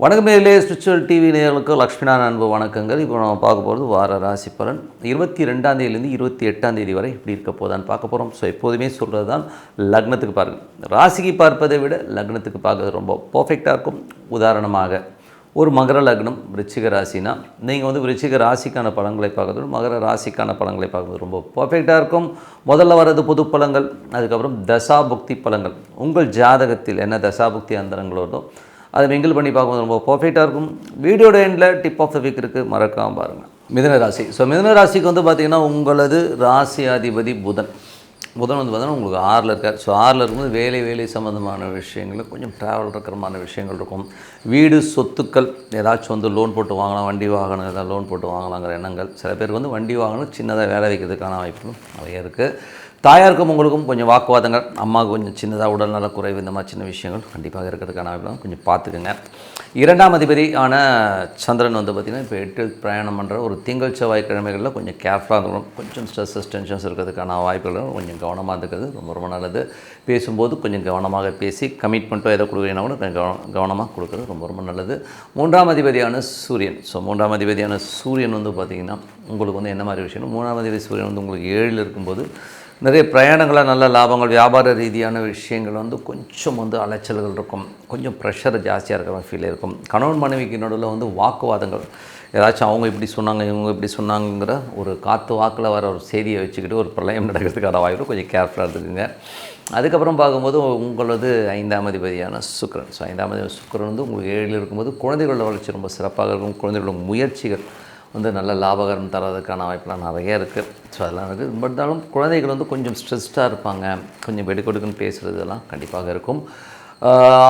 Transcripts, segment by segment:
வணக்கம் நேரிலே spiritual TV நேர்களுக்கு லக்ஷ்மிநாதன் அன்பு வணக்கங்கள். இப்போ நம்ம பார்க்க போகிறது வார ராசி பலன். இருபத்தி ரெண்டாம் தேதியிலேருந்து இருபத்தி எட்டாம் தேதி வரை இப்படி இருக்க போதான்னு பார்க்க போகிறோம் ஸோ எப்போதுமே சொல்கிறது தான் லக்னத்துக்கு பாருங்கள். ராசிக்கு பார்ப்பதை விட லக்னத்துக்கு பார்க்கறது ரொம்ப பர்ஃபெக்டாக இருக்கும். உதாரணமாக ஒரு மகர லக்னம் விருச்சிக ராசினா நீங்கள் வந்து விருச்சிக ராசிக்கான பலன்களை பார்க்கறது மகர ராசிக்கான பலன்களை பார்க்கறது ரொம்ப பர்ஃபெக்டாக இருக்கும். முதல்ல வர்றது புது பழங்கள் அதுக்கப்புறம் தசாபுக்தி பழங்கள். உங்கள் ஜாதகத்தில் என்ன தசாபுக்தி அந்தரங்கள் வருதோ அதை மிங்கிள் பண்ணி பார்க்கும்போது ரொம்ப பர்ஃபெக்டாக இருக்கும். வீடியோட எண்டில் டிப் ஆஃப் த வீக் இருக்குது மறக்காமல் பாருங்கள் மிதன ராசி. ஸோ மிதன ராசிக்கு வந்து பார்த்திங்கன்னா உங்களது ராசி அதிபதி புதன். புதன் வந்து பார்த்தோன்னா உங்களுக்கு ஆறில் இருக்கார். ஸோ ஆறில் இருக்கும்போது வேலை வேலை சம்மந்தமான விஷயங்கள் கொஞ்சம் ட்ராவல் இருக்கிறமான விஷயங்கள் இருக்கும். வீடு சொத்துக்கள் ஏதாச்சும் வந்து லோன் போட்டு வாங்கலாம் வண்டி வாகனம் ஏதாவது லோன் போட்டு வாங்கலாங்கிற எண்ணங்கள். சில பேருக்கு வந்து வண்டி வாகனம் சின்னதாக வேலை வைக்கிறதுக்கான வாய்ப்புகளும் நிறைய இருக்குது தாயாருக்கும் உங்களுக்கும் கொஞ்சம் வாக்குவாதங்கள் அம்மாவுக்கு கொஞ்சம் சின்னதாக உடல்நல குறைவு இந்த மாதிரி சின்ன விஷயங்கள் கண்டிப்பாக இருக்கிறதுக்கான வாய்ப்பு கொஞ்சம் பார்த்துக்குங்க. இரண்டாம் அதிபதி ஆன சந்திரன் வந்து பார்த்திங்கன்னா இப்போ எட்டு பிரயாணம் பண்ணுற ஒரு திங்கள் செவ்வாய் கிழமைகளில் கொஞ்சம் கேர்ஃபுல்லாக இருக்கணும். கொஞ்சம் ஸ்ட்ரெஸ்ஸஸ் டென்ஷன்ஸ் இருக்கிறதுக்கான வாய்ப்புகளும் கொஞ்சம் கவனமாக இருக்கிறது ரொம்ப ரொம்ப நல்லது. பேசும்போது கொஞ்சம் கவனமாக பேசி கமிட்மெண்ட்டோ எதோ கொடுக்குறீங்கன்னா கூட கொஞ்சம் கவன கவனமாக கொடுக்குறது ரொம்ப ரொம்ப நல்லது. மூன்றாம் அதிபதியான சூரியன். ஸோ மூன்றாம் அதிபதியான சூரியன் வந்து பார்த்திங்கன்னா உங்களுக்கு வந்து என்ன மாதிரி விஷயம் மூணாம் அதிபதி சூரியன் வந்து உங்களுக்கு ஏழில் இருக்கும்போது நிறைய பிரயாணங்களை நல்ல லாபங்கள் வியாபார ரீதியான விஷயங்கள் வந்து கொஞ்சம் வந்து அலைச்சல்கள் இருக்கும். கொஞ்சம் ப்ரெஷர் ஜாஸ்தியாக இருக்கிற ஃபீல் இருக்கும். கணவன் மனைவிக்கு நடுவில் வந்து வாக்குவாதங்கள். ஏதாச்சும் அவங்க இப்படி சொன்னாங்க இவங்க இப்படி சொன்னாங்கிற ஒரு காற்று வாக்கில் வர ஒரு செய்தியை வச்சுக்கிட்டு ஒரு பிரளயம் நடக்கிறதுக்கான வாய்ப்பு கொஞ்சம் கேர்ஃபுல்லாக இருந்துக்குங்க. அதுக்கப்புறம் பார்க்கும்போது உங்களது ஐந்தாம் அதிபதியான சுக்கரன். ஸோ ஐந்தாம் அதிபதி சுக்கரன் வந்து உங்களுக்கு ஏழில் இருக்கும்போது குழந்தைகளோட வளர்ச்சி ரொம்ப சிறப்பாக இருக்கும். குழந்தைகளோட முயற்சிகள் வந்து நல்ல லாபகரம் தரதுக்கான வாய்ப்புலாம் நிறைய இருக்குது ஸோ அதெல்லாம் இருக்குது பட் இருந்தாலும் குழந்தைகள் வந்து கொஞ்சம் ஸ்ட்ரெஸ்டாக இருப்பாங்க. கொஞ்சம் வெடுக்கொடுக்குன்னு பேசுகிறதெல்லாம் கண்டிப்பாக இருக்கும்.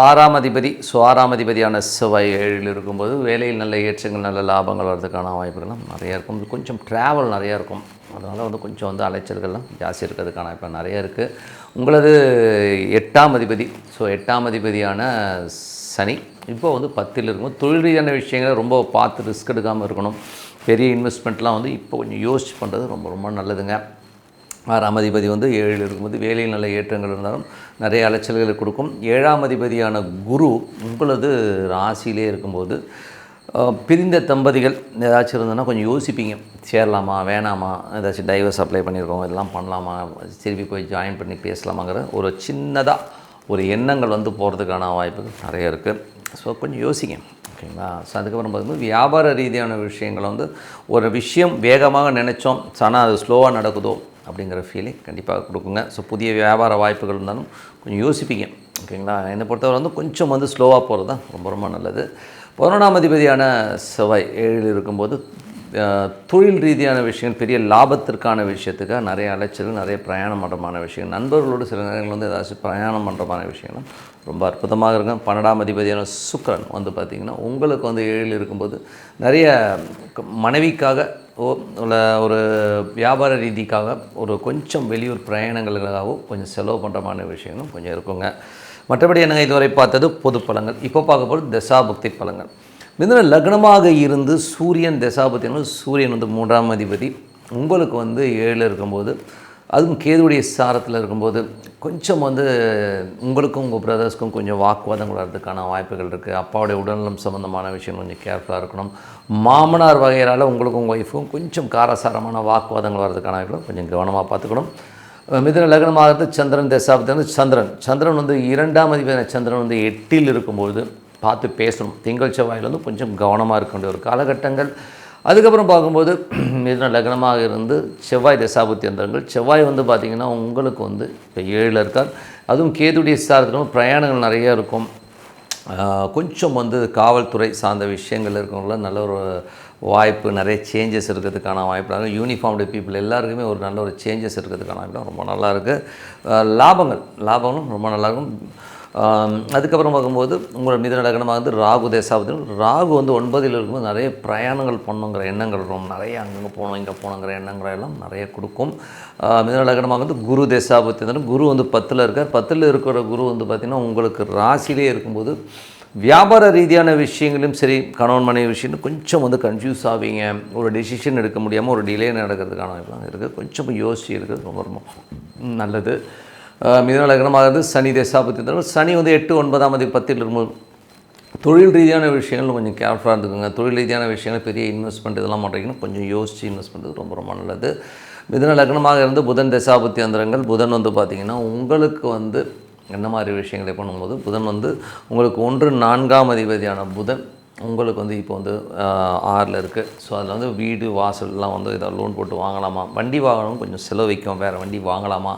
ஆறாம் அதிபதி ஸோ ஆறாம் அதிபதியான செவ்வாய் ஏழில் இருக்கும்போது வேலையில் நல்ல ஏற்றங்கள் நல்ல லாபங்கள் வர்றதுக்கான வாய்ப்புகள்லாம் நிறையா இருக்கும். கொஞ்சம் ட்ராவல் நிறையா இருக்கும். அதனால் வந்து கொஞ்சம் வந்து அலைச்சல்கள்லாம் ஜாஸ்தி இருக்கிறதுக்கான வாய்ப்பு நிறைய இருக்குது உங்களது எட்டாம் அதிபதி ஸோ எட்டாம் அதிபதியான சனி இப்போ வந்து பத்தில் இருக்கும்போது தொழில் ரீதியான விஷயங்களை ரொம்ப பார்த்து ரிஸ்க் எடுக்காமல் இருக்கணும். பெரிய இன்வெஸ்ட்மெண்ட்லாம் வந்து இப்போ கொஞ்சம் யோசிச்சு பண்ணுறது ரொம்ப ரொம்ப நல்லதுங்க. ஆறாம் அதிபதி வந்து ஏழில் இருக்கும்போது வேலையில் நல்ல ஏற்றங்கள் இருந்தாலும் நிறைய அலைச்சல்களை கொடுக்கும். ஏழாம் அதிபதியான குரு உங்களது ராசியிலே இருக்கும்போது பிரிந்த தம்பதிகள் ஏதாச்சும் இருந்ததுன்னா கொஞ்சம் யோசிப்பீங்க. சேரலாமா வேணாமா ஏதாச்சும் டைவர்ஸ் அப்ளை பண்ணியிருக்கோம் இதெல்லாம் பண்ணலாமா திருப்பி போய் ஜாயின் பண்ணி பேசலாமாங்கிற ஒரு சின்னதாக ஒரு எண்ணங்கள் வந்து போகிறதுக்கான வாய்ப்புகள் நிறைய இருக்குது ஸோ கொஞ்சம் யோசிங்க. ஓகேங்களா? ஸோ அதுக்கப்புறம் பார்க்கும்போது வியாபார ரீதியான விஷயங்களை வந்து ஒரு விஷயம் வேகமாக நினச்சோம் ஆனால் அது ஸ்லோவாக நடக்குதோ அப்படிங்கிற ஃபீலிங் கண்டிப்பாக கொடுக்குங்க. ஸோ புதிய வியாபார வாய்ப்புகள் இருந்தாலும் கொஞ்சம் யோசிப்பீங்க ஓகேங்களா? என்னை பொறுத்தவரை வந்து கொஞ்சம் வந்து ஸ்லோவாக போகிறது தான் ரொம்ப ரொம்ப நல்லது. பதினொன்றாம் அதிபதியான செவ்வாய் ஏழில் இருக்கும்போது தொழில் ரீதியான விஷயம் பெரிய லாபத்திற்கான விஷயத்துக்காக நிறைய அலைச்சல் நிறைய பிரயாணம் பண்ணுறமான விஷயம் நண்பர்களோடு சில நேரங்கள் வந்து ஏதாச்சும் பிரயாணம் பண்ணுறமான விஷயம்னா ரொம்ப அற்புதமாக இருக்கும். பன்னெண்டாம் அதிபதியான சுக்கரன் வந்து பார்த்திங்கன்னா உங்களுக்கு வந்து ஏழில் இருக்கும்போது நிறைய மனைவிக்காக உள்ள ஒரு வியாபார ரீதிக்காக ஒரு கொஞ்சம் வெளியூர் பிரயாணங்களுக்காகவோ கொஞ்சம் செலவு பண்ணுறமான விஷயங்களும் கொஞ்சம் இருக்குங்க. மற்றபடி என்னங்க இதுவரை பார்த்தது? பொது பழங்கள் இப்போ பார்க்க போகிறது தசாபக்தி பழங்கள் மிதுன லக்னமாக இருந்து சூரியன் தசாபத்தினும் சூரியன் வந்து மூன்றாம் அதிபதி. உங்களுக்கு வந்து ஏழில் இருக்கும்போது அதுவும் கேதுடைய சாரத்தில் இருக்கும்போது கொஞ்சம் வந்து உங்களுக்கும் உங்கள் பிரதர்ஸ்க்கும் கொஞ்சம் வாக்குவாதங்கள் வர்றதுக்கான வாய்ப்புகள் இருக்குது அப்பாவுடைய உடல்நலம் சம்மந்தமான விஷயம் கொஞ்சம் கேர்ஃபுல்லாக இருக்கணும். மாமனார் வகையால் உங்களுக்கும் உங்கள் ஒய்ஃபுக்கும் கொஞ்சம் காரசாரமான வாக்குவாதங்கள் வர்றதுக்கான வாய்ப்புகளும் கொஞ்சம் கவனமாக பார்த்துக்கணும். மிதன லக்னமாக சந்திரன் தசாபத்திலிருந்து சந்திரன். சந்திரன் வந்து இரண்டாம் அதிபதியான சந்திரன் வந்து எட்டில் இருக்கும்போது பார்த்து பேசணும். திங்கள் செவ்வாயிலேருந்து கொஞ்சம் கவனமாக இருக்க வேண்டிய ஒரு காலகட்டங்கள். அதுக்கப்புறம் பார்க்கும்போது மிதுன லக்னமாக இருந்து செவ்வாய் தசாபுத்தி அந்தரங்கள் செவ்வாய் வந்து பார்த்திங்கன்னா உங்களுக்கு வந்து இப்போ ஏழில் இருக்கார். அதுவும் கேதுடைய சாரத்திலும் பிரயாணங்கள் நிறைய இருக்கும். கொஞ்சம் வந்து காவல்துறை சார்ந்த விஷயங்கள் இருக்கிறவங்கள நல்ல ஒரு வாய்ப்பு நிறைய சேஞ்சஸ் இருக்கிறதுக்கான வாய்ப்பு யூனிஃபார்ம்டு பீப்புள் எல்லாருக்குமே ஒரு நல்ல ஒரு சேஞ்சஸ் இருக்கிறதுக்கான வாய்ப்பு ரொம்ப நல்லாயிருக்கு லாபங்கள். லாபங்களும் ரொம்ப நல்லாயிருக்கும் அதுக்கப்புறம் பார்க்கும்போது உங்களோட மிதன நடக்கணமாக வந்து ராகு தேசாபதி. ராகு வந்து ஒன்பதில் இருக்கும்போது நிறைய பிரயாணங்கள் பண்ணுங்கிற எண்ணங்கள் இருக்கும் நிறைய அங்கங்கே போகணும் இங்கே போகணுங்கிற எண்ணங்கள் எல்லாம் நிறைய கொடுக்கும். மிதன லக்னமாக வந்து குரு தேசாபத்தி குரு வந்து பத்தில் இருக்கார். பத்தில் இருக்கிற குரு வந்து பார்த்திங்கன்னா உங்களுக்கு ராசிலே இருக்கும்போது வியாபார ரீதியான விஷயங்களும் சரி கணவன் மனைவி விஷயம் கொஞ்சம் வந்து கன்ஃபியூஸ் ஆவீங்க. ஒரு டெசிஷன் எடுக்க முடியாமல் ஒரு டிலே நடக்கிறதுக்கான இருக்குது கொஞ்சம் யோசிச்சு இருக்கிறது ரொம்ப ரொம்ப நல்லது. மிதனலகணமாக மிதுன சனி தேசாபத்தி தரும். சனி வந்து எட்டு ஒன்பதாம் தேதி பத்தில் இருக்கும்போது தொழில் ரீதியான விஷயங்கள் கொஞ்சம் கேர்ஃபுல்லாக இருந்துக்குங்க. தொழில் ரீதியான விஷயங்கள் பெரிய இன்வெஸ்ட்மெண்ட் இதெல்லாம் பண்ணுறீங்கன்னா கொஞ்சம் யோசித்து இன்வெஸ்ட் பண்ணுறது ரொம்ப ரொம்ப நல்லது. மிதன லக்னமாக இருந்து புதன் தசாபத்தி அந்தரங்கள் புதன் வந்து பார்த்திங்கன்னா உங்களுக்கு வந்து என்ன மாதிரி விஷயங்களை பண்ணும்போது புதன் வந்து உங்களுக்கு ஒன்று நான்காம் அதிபதியான புதன் உங்களுக்கு வந்து இப்போ வந்து ஆறில் இருக்குது ஸோ அதில் வந்து வீடு வாசல்லாம் வந்து இதை லோன் போட்டு வாங்கலாமா? வண்டி வாங்கணும் கொஞ்சம் செலவு வைக்கும் வேறு வண்டி வாங்கலாமா?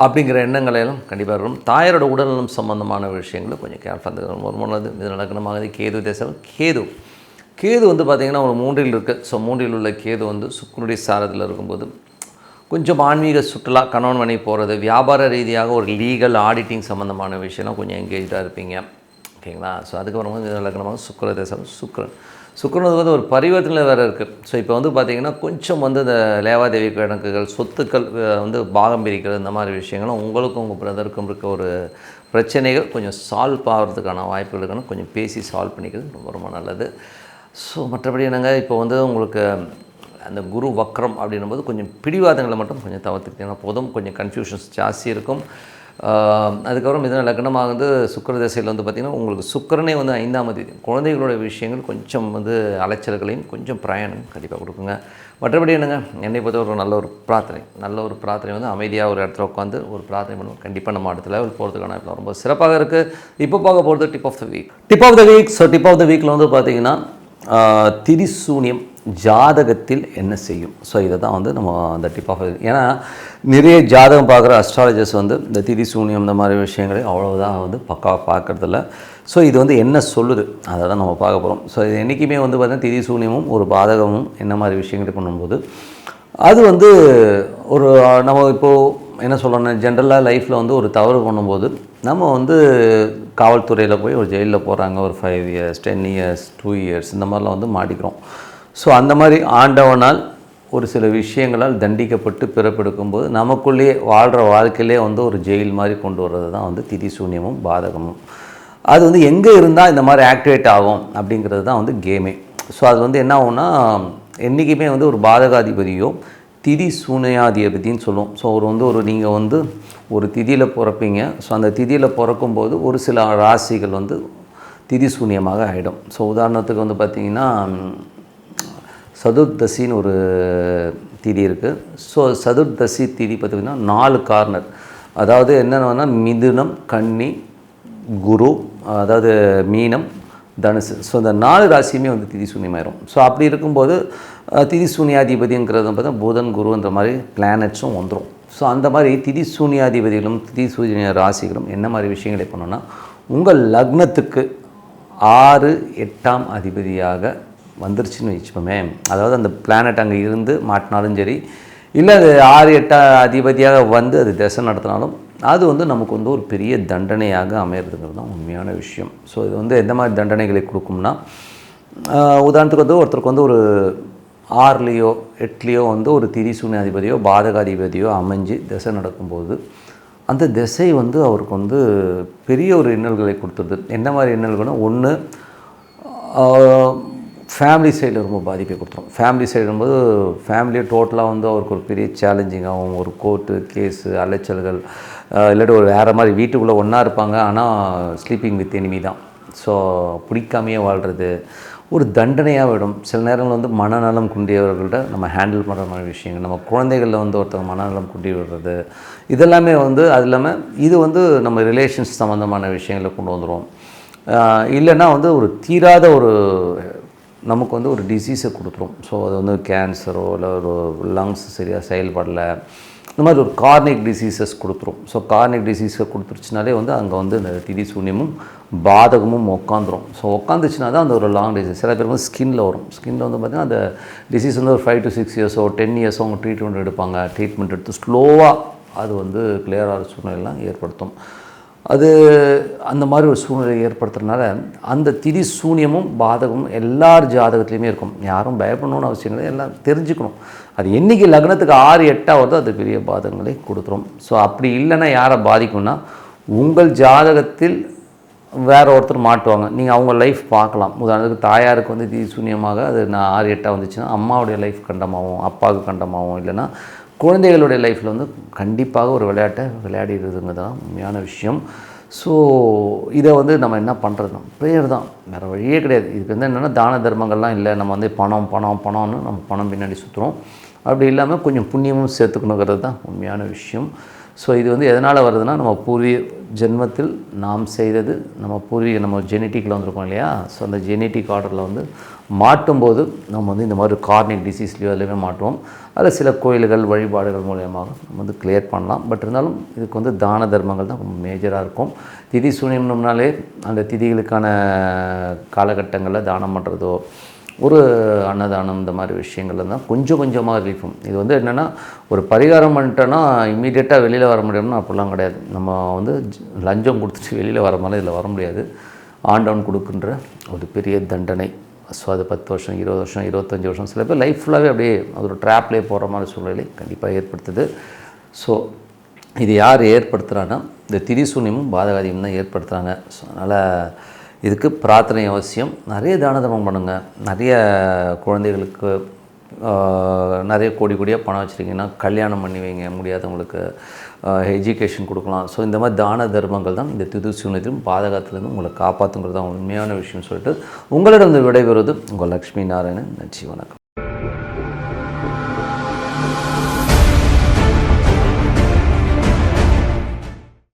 அப்படிங்கிற எண்ணங்களெல்லாம் கண்டிப்பாக இருக்கும் தாயாரோட உடல்நலம் சம்பந்தமான விஷயங்களை கொஞ்சம் கேர்ஃபுல்லாக ஒரு ரொம்ப நல்லது இது நடக்கணுமாக கேது தேசம் கேது. கேது வந்து பார்த்திங்கன்னா ஒரு மூன்றில் இருக்குது ஸோ மூன்றில் உள்ள கேது வந்து சுக்குனுடைய சாரத்தில் இருக்கும்போது கொஞ்சம் ஆன்மீக சுற்றுலா கணவன் மணி போகிறது வியாபார ரீதியாக ஒரு லீகல் ஆடிட்டிங் சம்மந்தமான விஷயம்லாம் கொஞ்சம் எங்கேஜாக இருப்பீங்க. ஓகேங்களா ஸோ அதுக்கப்புறமா இந்த லக்னமாக சுக்கர தேசம் சுக்கரன். சுக்கரன் வந்து ஒரு பரிவர்த்தனை வேறு இருக்குது ஸோ இப்போ வந்து பார்த்திங்கன்னா கொஞ்சம் வந்து இந்த லேவாதேவி கணக்குகள் சொத்துக்கள் வந்து பாகம் பிரிக்கிறது இந்த மாதிரி விஷயங்களும் உங்களுக்கும் உங்கள் பிரதருக்கும் இருக்க ஒரு பிரச்சனைகள் கொஞ்சம் சால்வ் ஆகிறதுக்கான வாய்ப்புகள் இருக்கணும் கொஞ்சம் பேசி சால்வ் பண்ணிக்கிறது ரொம்ப ரொம்ப நல்லது. ஸோ மற்றபடி என்னங்க இப்போ வந்து உங்களுக்கு அந்த குரு வக்ரம் அப்படின்னும்போது கொஞ்சம் பிடிவாதங்களை மட்டும் கொஞ்சம் தவிர்த்துக்கிட்டீங்கன்னா போதும். கொஞ்சம் கன்ஃபியூஷன்ஸ் ஜாஸ்தி இருக்கும். அதுக்கப்புறம் மிதன லக்னமாக வந்து சுக்கர திசையில் வந்து பார்த்திங்கன்னா உங்களுக்கு சுக்கரனே வந்து ஐந்தாம் தேதி குழந்தைகளோட விஷயங்கள் கொஞ்சம் வந்து அலைச்சல்களையும் கொஞ்சம் பிரயாணம் கண்டிப்பாக கொடுக்குங்க. மற்றபடி என்னங்க? என்னை பொறுத்த ஒரு நல்ல ஒரு பிரார்த்தனை. நல்ல ஒரு பிரார்த்தனை வந்து அமைதியாக ஒரு இடத்துல உட்காந்து ஒரு பிரார்த்தனை பண்ணுவோம். கண்டிப்பாக நம்ம அடுத்த லெவல் போகிறதுக்கான ரொம்ப சிறப்பாக இருக்குது இப்போ பார்க்க போகிறது tip of the week tip of the week so tip of the வீக்கில் வந்து பார்த்திங்கன்னா ஆஹ் திரிசூனியம் ஜாதகத்தில் என்ன செய்யும்? ஸோ இதை தான் வந்து நம்ம அந்த டிப் ஆஃப் ஏன்னா நிறைய ஜாதகம் பார்க்குற அஸ்ட்ராலஜர்ஸ் வந்து இந்த திதி சூனியம் இந்த மாதிரி விஷயங்களை அவ்வளோதான் வந்து பக்காவாக பார்க்குறதில்ல. ஸோ இது வந்து என்ன சொல்லுது? அதை தான் நம்ம பார்க்க போகிறோம் ஸோ இது என்றைக்குமே வந்து பார்த்திங்கன்னா திதி சூனியமும் ஒரு பாதகமும் என்ன மாதிரி விஷயங்களை பண்ணும்போது அது வந்து ஒரு நம்ம இப்போது என்ன சொல்லணும் ஜென்ரலாக லைஃப்பில் வந்து ஒரு தவறு பண்ணும்போது நம்ம வந்து காவல்துறையில் போய் ஒரு ஜெயிலில் போகிறாங்க ஒரு five years ten years two years இந்த மாதிரிலாம் வந்து மாட்டிக்கிறோம். ஸோ அந்த மாதிரி ஆண்டவனால் ஒரு சில விஷயங்களால் தண்டிக்கப்பட்டு பிறப்பெடுக்கும்போது நமக்குள்ளேயே வாழ்கிற வாழ்க்கையிலே வந்து ஒரு ஜெயில் மாதிரி கொண்டு வர்றது தான் வந்து திதி சூன்யமும் பாதகமும். அது வந்து எங்கே இருந்தால் இந்த மாதிரி ஆக்டிவேட் ஆகும் அப்படிங்கிறது தான் வந்து கேமே ஸோ அது வந்து என்ன ஆகும்னா என்றைக்குமே வந்து ஒரு பாதகாதிபதியோ திதி சூனியாதிபதின்னு சொல்லுவோம். ஸோ ஒரு வந்து ஒரு நீங்கள் வந்து ஒரு திதியில் பிறப்பீங்க. ஸோ அந்த திதியில் பிறக்கும்போது ஒரு சில ராசிகள் வந்து திதி சூன்யமாக ஆகிடும் ஸோ உதாரணத்துக்கு வந்து பார்த்திங்கன்னா சதுர்தசின்னு ஒரு திதி இருக்குது ஸோ சதுர்தசி திதி பார்த்திங்கன்னா நாலு கார்னர் அதாவது என்னென்னா மிதுனம் கன்னி குரு அதாவது மீனம் தனுசு. ஸோ இந்த நாலு ராசியுமே வந்து திதி சூன்யமாயிரும். ஸோ அப்படி இருக்கும்போது திதி சூன்யாதிபதிங்கிறது பார்த்தா புதன் குருன்ற மாதிரி பிளானட்ஸும் வந்துடும் ஸோ அந்த மாதிரி திதி சூன்யாதிபதிகளும் திதி சூன்ய ராசிகளும் என்ன மாதிரி விஷயங்களை பண்ணோன்னா உங்கள் லக்னத்துக்கு ஆறு எட்டாம் அதிபதியாக வந்துருச்சுன்னு வச்சுப்போமே அதாவது அந்த பிளானட் அங்கே இருந்து மாட்டினாலும் சரி இல்லை அது ஆறு எட்டா அதிபதியாக வந்து அது திசை நடத்தினாலும் அது வந்து நமக்கு வந்து ஒரு பெரிய தண்டனையாக அமையிறதுங்கிறது தான் உண்மையான விஷயம். ஸோ இது வந்து எந்த மாதிரி தண்டனைகளை கொடுக்கும்னா உதாரணத்துக்கு வந்து ஒருத்தருக்கு வந்து ஒரு ஆறுலேயோ எட்டுலேயோ வந்து ஒரு திரிசூன்யாதிபதியோ பாதகாதிபதியோ அமைஞ்சு திசை நடக்கும்போது அந்த திசை வந்து அவருக்கு வந்து பெரிய ஒரு இன்னல்களை கொடுத்துருது. என்ன மாதிரி இன்னல்கள்னா ஒன்று ஃபேமிலி சைடில் ரொம்ப பாதிப்பை கொடுத்துரும். ஃபேமிலி சைடும்போது ஃபேமிலியை டோட்டலாக வந்து அவருக்கு ஒரு பெரிய சேலஞ்சிங்காகவும் ஒரு கோர்ட்டு கேஸு அலைச்சல்கள் இல்லாட்டி ஒரு வேறு மாதிரி வீட்டுக்குள்ளே ஒன்றா இருப்பாங்க. ஆனால் ஸ்லீப்பிங் வித் எனிமி தான். ஸோ பிடிக்காமையே வாழ்கிறது ஒரு தண்டனையாக விடும். சில நேரங்களில் வந்து மனநலம் குண்டியவர்கள்ட்ட நம்ம ஹேண்டில் பண்ணுற மாதிரி விஷயங்கள் நம்ம குழந்தைகளில் வந்து ஒருத்தர் மனநலம் குண்டி விடுறது இதெல்லாமே வந்து அது இல்லாமல் இது வந்து நம்ம ரிலேஷன்ஸ் சம்மந்தமான விஷயங்களை கொண்டு வந்துடும் இல்லைன்னா வந்து ஒரு தீராத ஒரு நமக்கு வந்து ஒரு டிசீஸை கொடுத்துரும். ஸோ அது வந்து கேன்சரோ இல்லை ஒரு லங்ஸ் சரியாக செயல்படலை. இந்த மாதிரி ஒரு கார்னிக் டிசீசஸ் கொடுத்துரும். ஸோ கார்னிக் டிசீஸை கொடுத்துருச்சுனாலே வந்து அங்கே வந்து இந்த திதி சூன்யமும் பாதகமும் உட்காந்துரும் ஸோ உட்காந்துச்சுனா தான் அந்த ஒரு லாங் டிசீஸ் சில பேர் வந்து ஸ்கின்ல வரும். ஸ்கின்ல வந்து பார்த்திங்கன்னா அந்த டிசீஸ் வந்து ஒரு ஃபைவ் டு சிக்ஸ் இயர்ஸோ டென் இயர்ஸோ அவங்க ட்ரீட்மெண்ட் எடுப்பாங்க. ட்ரீட்மெண்ட் எடுத்து ஸ்லோவாக அது வந்து கிளியர் ஆகிற சூழ்நிலைலாம் ஏற்படுத்தும். அது அந்த மாதிரி ஒரு சூழ்நிலை ஏற்படுத்துறதுனால அந்த திதி சூன்யமும் பாதகமும் எல்லார் ஜாதகத்துலேயுமே இருக்கும். யாரும் பயப்படணும்னு அவசியம் இல்லை. எல்லாம் தெரிஞ்சுக்கணும். அது என்றைக்கு லக்னத்துக்கு ஆறு எட்டாக வருதோ அது பெரிய பாதகங்களை கொடுத்துரும். ஸோ அப்படி இல்லைன்னா யாரை பாதிக்கும்னா உங்கள் ஜாதகத்தில் வேறு ஒருத்தர் மாட்டுவாங்க. நீங்கள் அவங்க லைஃப் பார்க்கலாம். உதாரணத்துக்கு தாயாருக்கு வந்து திதி சூன்யமாக அது நான் ஆறு எட்டாக வந்துச்சுன்னா அம்மாவுடைய லைஃப் கண்டமாகவும் அப்பாவுக்கு கண்டமாகவும் இல்லைன்னா குழந்தைகளுடைய லைஃப்பில் வந்து கண்டிப்பாக ஒரு விளையாட்டை விளையாடிடுறதுங்க தான் உண்மையான விஷயம். ஸோ இதை வந்து நம்ம என்ன பண்ணுறது ப்ரேயர் தான். வேறு வழியே கிடையாது. இதுக்கு வந்து என்னென்னா தான தர்மங்கள்லாம் இல்லை. நம்ம வந்து பணம் பணம் பணம்னு நம்ம பணம் பின்னாடி சுற்றுறோம் அப்படி இல்லாமல் கொஞ்சம் புண்ணியமும் சேர்த்துக்கணுங்கிறது தான் உண்மையான விஷயம். ஸோ இது வந்து எதனால் வருதுன்னா நம்ம பூர்வீக ஜென்மத்தில் நாம் செய்தது நம்ம பூர்வீக நம்ம ஜெனட்டிக்கில் வந்திருக்கோம் இல்லையா? ஸோ அந்த ஜெனட்டிக் ஆர்டரில் வந்து மாட்டும்போது நம்ம வந்து இந்த மாதிரி கார்னிக் டிசீஸ்லையோ எல்லாமே மாட்டுவோம். அதில் சில கோயில்கள் வழிபாடுகள் மூலயமாக நம்ம வந்து கிளியர் பண்ணலாம். பட் இருந்தாலும் இதுக்கு வந்து தான தர்மங்கள் தான் ரொம்ப மேஜராக இருக்கும். திதி சூன்யம்னாலே அந்த திதிகளுக்கான காலகட்டங்களில் தானம் பண்ணுறதோ ஒரு அன்னதானம் இந்த மாதிரி விஷயங்கள்ல தான் கொஞ்சம் கொஞ்சமாக ரிலீஃபும் இது வந்து என்னென்னா ஒரு பரிகாரம் பண்ணிட்டோன்னா இம்மீடியட்டாக வெளியில் வர முடியும்னா அப்படிலாம் கிடையாது. நம்ம வந்து லஞ்சம் கொடுத்துட்டு வெளியில் வர மாதிரி இதில் வர முடியாது. ஆண்டவன் கொடுக்கின்ற ஒரு பெரிய தண்டனை. ஸோ அது பத்து வருஷம் இருபது வருஷம் இருபத்தஞ்சி வருஷம் சில பேர் லைஃப் ஃபுல்லாகவே அப்படியே அதோட ஒரு ட்ராப்லேயே போகிற மாதிரி சூழ்நிலை கண்டிப்பாக ஏற்படுத்துது. ஸோ இது யார் ஏற்படுத்துகிறான்னா இந்த திரிசூன்யமும் பாதகாதியும் தான் ஏற்படுத்துகிறாங்க ஸோ அதனால் இதுக்கு பிரார்த்தனை அவசியம். நிறைய தான தர்மம் பண்ணுங்கள் நிறைய குழந்தைகளுக்கு நிறைய கோடி கோடியாக பணம் வச்சுருக்கீங்கன்னா கல்யாணம் பண்ணி வைங்க முடியாதவங்களுக்கு எஜுகேஷன் கொடுக்கலாம். ஸோ இந்த மாதிரி தான தர்மங்கள் தான் இந்த திதுசூன்யத்திலும் பாதகத்திலேருந்து உங்களை காப்பாற்றுங்கிறது தான் உண்மையான விஷயம்னு சொல்லிட்டு உங்களிடம் விடைபெறுவது உங்கள் லக்ஷ்மி நாராயணன். நன்றி வணக்கம்.